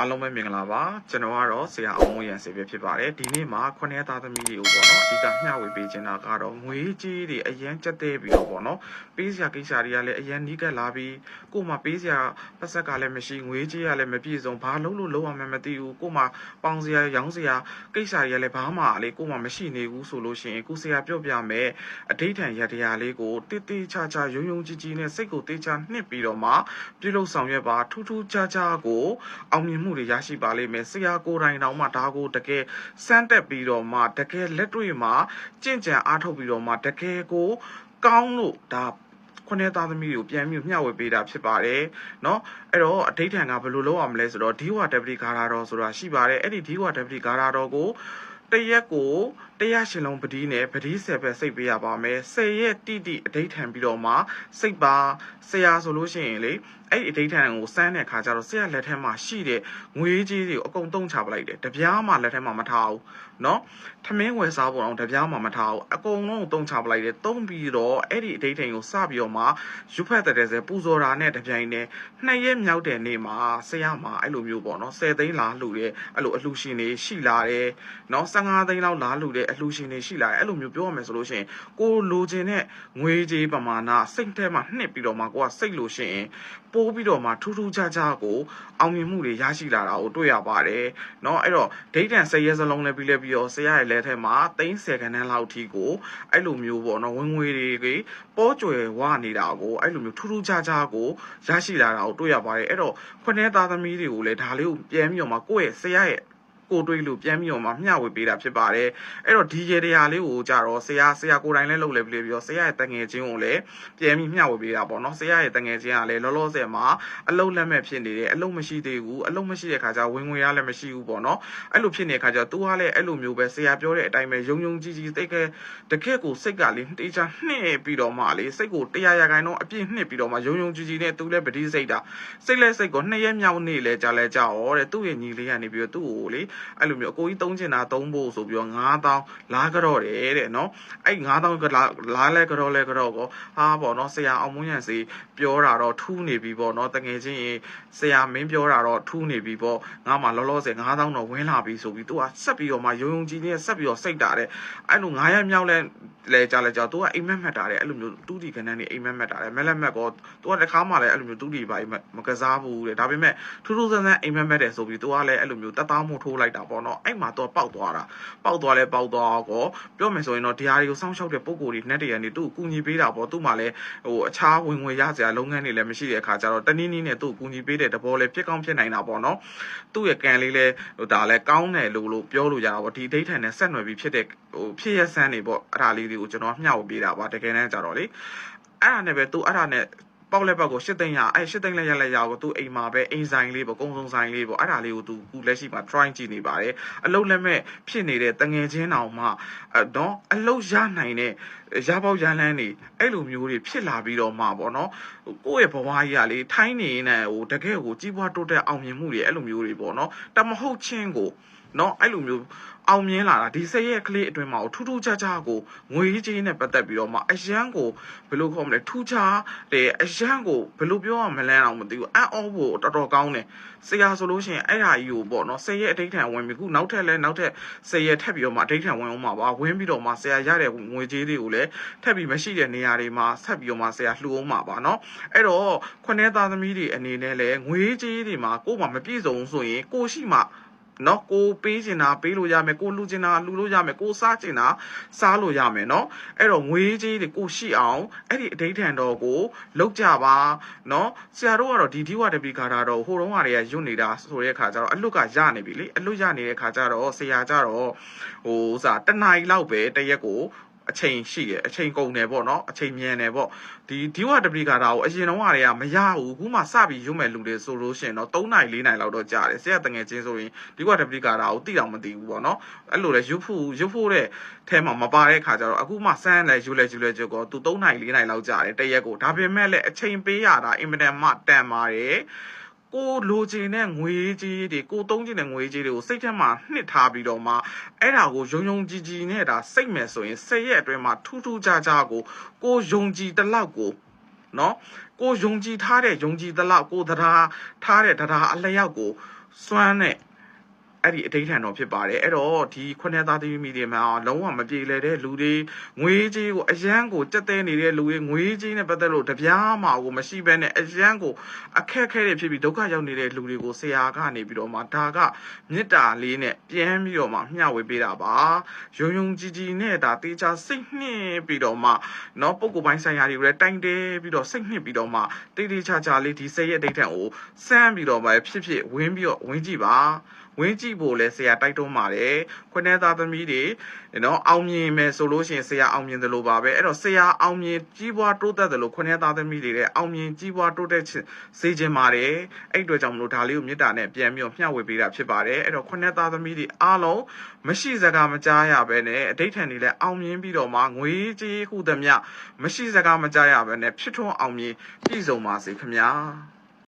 အားလုံးပဲမင်္ဂလာပါကျွန်တော်ကတော့ဆရာအောင်မွေရန်စေပဲဖြစ်ပါတယ်ဒီနေ့မှာခုနှစ်သားသမီးတွေကိုပေါ့နော်အဓိကမျှဝေပေးချင်တာကတော့ငွေကြီးတွေအရန်ကြက်သေးပြီးတော့ပေါ့နော်ပေးစရာကိစ္စတွေကလည်းအရန်နီးကပ်လာပြီးကို့မှာပေးစရာပတ်ဆက်ကလည်းမရှိငွေကြီးကလည်းမပြည့်စုံဘာလို့လို့လုံးဝမမသိဘူးကို့မှာပေါင်စရာရောင်းစရာကိစ္စတွေကလည်းဘာမှလေကို့မှာမရှိနေဘူးဆိုလို့ရှိရင်ကိုဆရာပြောပြမယ်အဋိဌံရတရားလေးကိုတိတိချာချာယုံယုံကြည်ကြည်နဲ့စိတ်ကိုတေချာနှစ်ပြီးတော့မှပြုလုပ်ဆောင်ရွက်ပါထူးထူးခြားခြားကိုအောင်မြင်မှတွေရရှိပါလိမ့်မယ်ဆရာကိုယ်တိုင်တောင်မှဒါကိုတကယ်စမ်းတက်ပြီးတော့မှတကယ်လက်တွေ့မှာကြင့်ကြံအားထုတ်ပြီးတော့မှတကယ်ကိုကောင်းလို့ဒါခုနှစ်သားသမီးကိုပြန်ပြီးမျှဝေပေးတာဖြစ်ပါတယ်เนาะအဲ့တော့အဋိဌံကဘယ်လိုလုပ်အောင်မလဲဆိုတော့ဒီဝတပတိဂါရတော်ဆိုတာရှိပါတယ်အဲ့ဒီဒီဝတပတိဂါရတော်ကို တရက်ကိုတရားရှင်လုံးပတိနဲ့ပတိဆယ်ပဲစိတ်ပေးရပါမယ်ဆယ်ရက်တိတိအဋိဌံပြီးတော့မှစိတ်ပါဆရာဆိုလို့ရှိရင်လေအဲ့ဒီအဋိဌံကိုစမ်းတဲ့ခါကျတော့ဆရာလက်ထက်မှာရှိတဲ့ငွေကြီးတွေကိုအကုန်တုံးချပလိုက်တယ်တပြားမှလက်ထက်မှာမထားဘူးเนาะထမင်းဝယ်စားဖို့အောင်တပြားမှမထားဘူးအကုန်လုံးကိုတုံးချပလိုက်တယ်တုံးပြီးတော့အဲ့ဒီအဋိဌံကိုစပြီးတော့မှရုပ်ဖက်တဲ့တဲ့ပူဇော်တာနဲ့တပြိုင်တည်းနှစ်ရက်မြောက်တဲ့နေ့မှာဆရာမှာအဲ့လိုမျိုးပေါ့နော်10သိန်းလာလှူတယ်အဲ့လိုအလှူရှင်တွေရှိလာတယ်နော် 15သိန်းလောက်လာလှူတဲ့အလှူရှင်တွေရှိလာတယ်အဲ့လိုမျိုးပြောရမယ်ဆိုလို့ရှိရင်ကိုလိုချင်တဲ့ငွေကြေးပမာဏစိတ်ထဲမှာနှစ်ပြီးတော့မှကိုကစိတ်လို့ရှိရင်ပိုးပြီးတော့မှထူးထူးခြားခြားကိုအောင်မြင်မှုတွေရရှိလာတာကိုတွေ့ရပါတယ်เนาะအဲ့တော့ဒိတ်တန်၁၀ရက်စလုံးလည်းပြီးလဲပြီးတော့ဆရာရဲ့လက်ထဲမှာ30ခန်းတန်းလောက်ထိကိုအဲ့လိုမျိုးပေါ့နော်ဝင်ငွေတွေပေါ်ကျွယ်ဝနေတာကိုအဲ့လိုမျိုးထူးထူးခြားခြားကိုရရှိလာတာကိုတွေ့ရပါတယ်အဲ့တော့ခွနဲ့သားသမီးတွေကိုလည်းဒါလေးကိုပြန်ပြီးတော့မှကိုယ့်ရဲ့ဆရာရဲ့ ကိုတွေးလို့ပြန်ပြီးတော့မှမျှဝေပေးတာဖြစ်ပါတယ်အဲ့တော့ဒီရေတရားလေးကိုကြတော့ဆရာဆရာကိုယ်တိုင်လည်းလုပ်လဲပြီးပြီးတော့ဆရာရဲ့တငယ်ချင်းကိုလည်းပြန်ပြီးမျှဝေပေးတာပေါ့နော်ဆရာရဲ့တငယ်ချင်းကလည်းလောလောဆယ်မှာအလုံးလက်မဲ့ဖြစ်နေတယ်အလုံးမရှိသေးဘူးအလုံးမရှိတဲ့ခါကျဝင်ငွေရလည်းမရှိဘူးပေါ့နော်အဲ့လိုဖြစ်နေတဲ့ခါကျသူကလည်းအဲ့လိုမျိုးပဲဆရာပြောတဲ့အတိုင်းပဲယုံယုံကြည်ကြည်တိတ်ခဲတကယ့်ကိုစိတ်ကလေတေချာနှိမ့်ပြီးတော့မှလေစိတ်ကိုတရားရခိုင်တော့အပြည့်နှိမ့်ပြီးတော့မှယုံယုံကြည်ကြည်နဲ့သူလည်းပတိစိတ်တာစိတ်လဲစိတ်ကိုနှစ်ရက်မြောက်နေ့လဲကြာလဲကြာဩတဲ့သူ့ရဲ့ညီလေးကနေပြီးတော့သူ့ကိုလေအဲ့လိုမျိုးအကိုကြီးသုံးချင်တာသုံးဖို့ဆိုပြီးတော့9000လာကြတော့တယ်တဲ့နော်အဲ့9000ကလာလာလဲကြတော့လဲကြတော့ကောဟာပေါ့နော်ဆရာအောင်မွန်းရန်စီပြောတာတော့ထူးနေပြီပေါ့နော်တကယ်ချင်းရင်ဆရာမင်းပြောတာတော့ထူးနေပြီပေါ့ငါမှလောလောဆယ်9000တော့ဝင်းလာပြီဆိုပြီးသူကဆက်ပြီးတော့မှယုံယုံကြည်ကြည်နဲ့ဆက်ပြီးတော့စိတ်တာတဲ့အဲ့လို9ရက်မြောက်လဲလဲကြလဲကြသူကအိမ်မက်မက်တာတဲ့အဲ့လိုမျိုးတူတီခဏနေအိမ်မက်မက်တာတဲ့မဲလက်မက်ကောသူကတခါမှလည်းအဲ့လိုမျိုးတူတီပါမကစားဘူးတဲ့ဒါပေမဲ့ထူးထူးဆန်းဆန်းအိမ်မက်မက်တယ်ဆိုပြီးသူကလည်းအဲ့လိုမျိုးတက်သားမှုထိုးလိုက်တာပေါ့နော်အဲ့မှာတော့ပောက်သွားတာပောက်သွားလဲပောက်သွားကောပြောမယ်ဆိုရင်တော့ဒီဟာတွေကိုစောင့်ရှောက်တဲ့ပုံကိုယ်တွေနဲ့တရံနေသူ့ကိုကူညီပေးတာပေါ့သူ့မှာလည်းဟိုအခြားဝင်ငွေရစရာလုပ်ငန်းတွေလည်းမရှိတဲ့အခါကျတော့တနည်းနည်းနဲ့သူ့ကိုကူညီပေးတဲ့တဘောလည်းဖြစ်ကောင်းဖြစ်နိုင်တာပေါ့နော်သူ့ရဲ့ကံလေးလည်းဟိုဒါလည်းကောင်းတယ်လို့လို့ပြောလို့ရတာပေါ့ဒီဒိဋ္ဌံနဲ့ဆက်နွယ်ပြီးဖြစ်တဲ့ဟိုဖြစ်ရဆန်းနေပေါ့အဲ့ဒါလေးတွေကိုကျွန်တော်မျှဝေပေးတာပါတကယ်တမ်းကျတော့လေအဲ့ဒါနဲ့ပဲသူအဲ့ဒါနဲ့ ပေါက်လက်ပေါက်ကိုရှစ်သိန်းရအဲရှစ်သိန်းလက်ရလက်ရကိုသူအိမ်မှာပဲအိမ်ဆိုင်လေးပေါ့ကုန်းစုံဆိုင်လေးပေါ့အဲ့ဒါလေးကိုသူခုလက်ရှိမှာ try ကြည့်နေပါတယ်အလုံးလက်မဲ့ဖြစ်နေတဲ့တငယ်ချင်းတောင်မှအဲတော့အလုံးရနိုင်တဲ့ရပေါက်ရန်လန်းနေအဲ့လိုမျိုးတွေဖြစ်လာပြီးတော့မှပေါ့နော်ကိုယ့်ရဲ့ဘဝကြီးကလေထိုင်းနေနေဟိုတကယ်ကိုကြီးပွားတိုးတက်အောင်မြင်မှုတွေအဲ့လိုမျိုးတွေပေါ့နော်တမဟုတ်ချင်းကိုနော်အဲ့လိုမျိုးအောင်မြင်လာတာဒီစရက်ကလေးအတွင်းမှာထူးထူးခြားခြားကိုငွေကြီးနဲ့ပတ်သက်ပြီးတော့မှအရန်ကိုဘယ်လိုခေါ်မလဲထူးခြားတယ်အရန်ကိုဘယ်လိုပြောရမလဲအောင်မသိဘူးအံ့ဩဖို့တော်တော်ကောင်းတယ်ဆရာဆိုလို့ရှိရင်အဲ့ဟာကြီးကိုပေါ့နော်စရက်အဋိဌံဝင်ပြီခုနောက်ထပ်လဲနောက်ထပ်စရက်ထပ်ပြီးတော့မှအဋိဌံဝင်အောင်မှာပါဝင်ပြီးတော့မှဆရာရတဲ့ငွေကြီးတွေကိုလည်းထပ်ပြီးမရှိတဲ့နေရာတွေမှာဆက်ပြီးတော့မှဆရာလှူအောင်မှာပါနော်အဲ့တော့ခွနဲ့သားသမီးတွေအနေနဲ့လဲငွေကြီးတွေမှာကို့မှာမပြည့်စုံဆိုရင်ကိုရှိမှ နော်ကိုပေးချင်တာပေးလို့ရမယ်ကိုလှူချင်တာလှူလို့ရမယ်ကိုစားချင်တာစားလို့ရမယ်နော်အဲ့တော့ငွေကြီးတွေကိုရှိအောင်အဲ့ဒီအဋိဌံတော်ကိုလောက်ကြပါနော်ဆရာတို့ကတော့ဒီဒီဝတပိခါတာတော့ဟိုတုန်းကတည်းကယွတ်နေတာဆိုတဲ့ခါကျတော့အလွတ်ကရနေပြီလေအလွတ်ရနေတဲ့ခါကျတော့ဆရာကျတော့ဟိုဥစားတနားရီလောက်ပဲတရက်ကို အချိန်ရှိတယ်အချိန်ကုန်တယ်ပေါ့နော်အချိန်မြန်တယ်ပေါ့ဒီဒီဝတပလီကာတာကိုအရင်တော့ကတည်းကမရဘူးအခုမှစပြီးရွတ်မဲ့လူတွေဆိုလို့ရှိရင်တော့3နိုင်4နိုင်လောက်တော့ကြာတယ်ဆရာတငယ်ချင်းဆိုရင်ဒီဝတပလီကာတာကိုတိတော့မသိဘူးပေါ့နော်အဲ့လိုလဲရွတ်ဖို့ရွတ်ဖို့တဲ့အဲမှာမပါတဲ့ခါကျတော့အခုမှစမ်းလဲရွတ်လဲရွတ်လဲကြောကောသူ3နိုင်4နိုင်လောက်ကြာတယ်တရက်ကိုဒါပေမဲ့လည်းအချိန်ပေးရတာအင်မတန်မှတန်ပါတယ် ကိုလိုချင်တဲ့ငွေကြီးတွေကိုသုံးချင်တဲ့ငွေကြီးတွေကိုစိတ်ထဲမှာနှစ်ထားပြီးတော့မှအဲ့ဒါကိုယုံယုံကြည်ကြည်နဲ့ဒါစိတ်မဲ့ဆိုရင်၁၀ရက်အတွင်းမှာထူးထူးခြားခြားကိုကိုယုံကြည်တလောက်ကိုနော်ကိုယုံကြည်ထားတဲ့ယုံကြည်တလောက်ကိုတရားထားတဲ့တရားအလျောက်ကိုစွမ်းတဲ့ အဲ့ဒီအတိတ်ထန်တော်ဖြစ်ပါတယ်အဲ့တော့ဒီခွနဲ့သားသမီးတွေမှာလုံးဝမပြေလည်တဲ့လူတွေငွေကြီးကိုအရန်ကိုကြက်တဲနေတဲ့လူတွေငွေကြီးနဲ့ပတ်သက်လို့တပြားမှကိုမရှိဘဲနဲ့အရန်ကိုအခက်အခဲတွေဖြစ်ပြီးဒုက္ခရောက်နေတဲ့လူတွေကိုဆရာကနေပြီးတော့မှဒါကမေတ္တာလေးနဲ့ပြန်ပြီးတော့မှမျှဝေပေးတာပါယုံယုံကြည်ကြည်နဲ့ဒါတေချာစိတ်နှင်းပြီးတော့မှเนาะပုံကိုယ်ပိုင်းဆိုင်ရာတွေကိုလည်းတိုင်တဲပြီးတော့စိတ်နှင်းပြီးတော့မှတေးသေးချာချာလေးဒီစိတ်ရဲ့အတိတ်ထန်ကိုစမ်းပြီးတော့မှဖြစ်ဖြစ်ဝင်းပြီးတော့ဝင်းကြည့်ပါ ဝင်းကြည့်ဖို့လဲဆရာတိုက်တွန်းပါတယ်ခွနဲ့သားသမီးတွေနော်အောင်မြင်မယ်ဆိုလို့ရှိရင်ဆရာအောင်မြင်တယ်လို့ပါပဲအဲ့တော့ဆရာအောင်မြင်ကြီးပွားတိုးတက်တယ်လို့ခွနဲ့သားသမီးတွေလည်းအောင်မြင်ကြီးပွားတိုးတက်စေခြင်းပါတယ်အဲ့အတွက်ကြောင့်မလို့ဒါလေးကိုမေတ္တာနဲ့ပြန်ပြီးတော့မျှဝေပေးတာဖြစ်ပါတယ်အဲ့တော့ခွနဲ့သားသမီးတွေအားလုံးမရှိစကားမကြားရဘဲနဲ့အဋိဌံတွေလည်းအောင်မြင်ပြီးတော့မှငွေကြီးဟုသမျှမရှိစကားမကြားရဘဲနဲ့ဖြစ်ထွန်းအောင်မြင်ပြည့်စုံပါစေခင်ဗျာ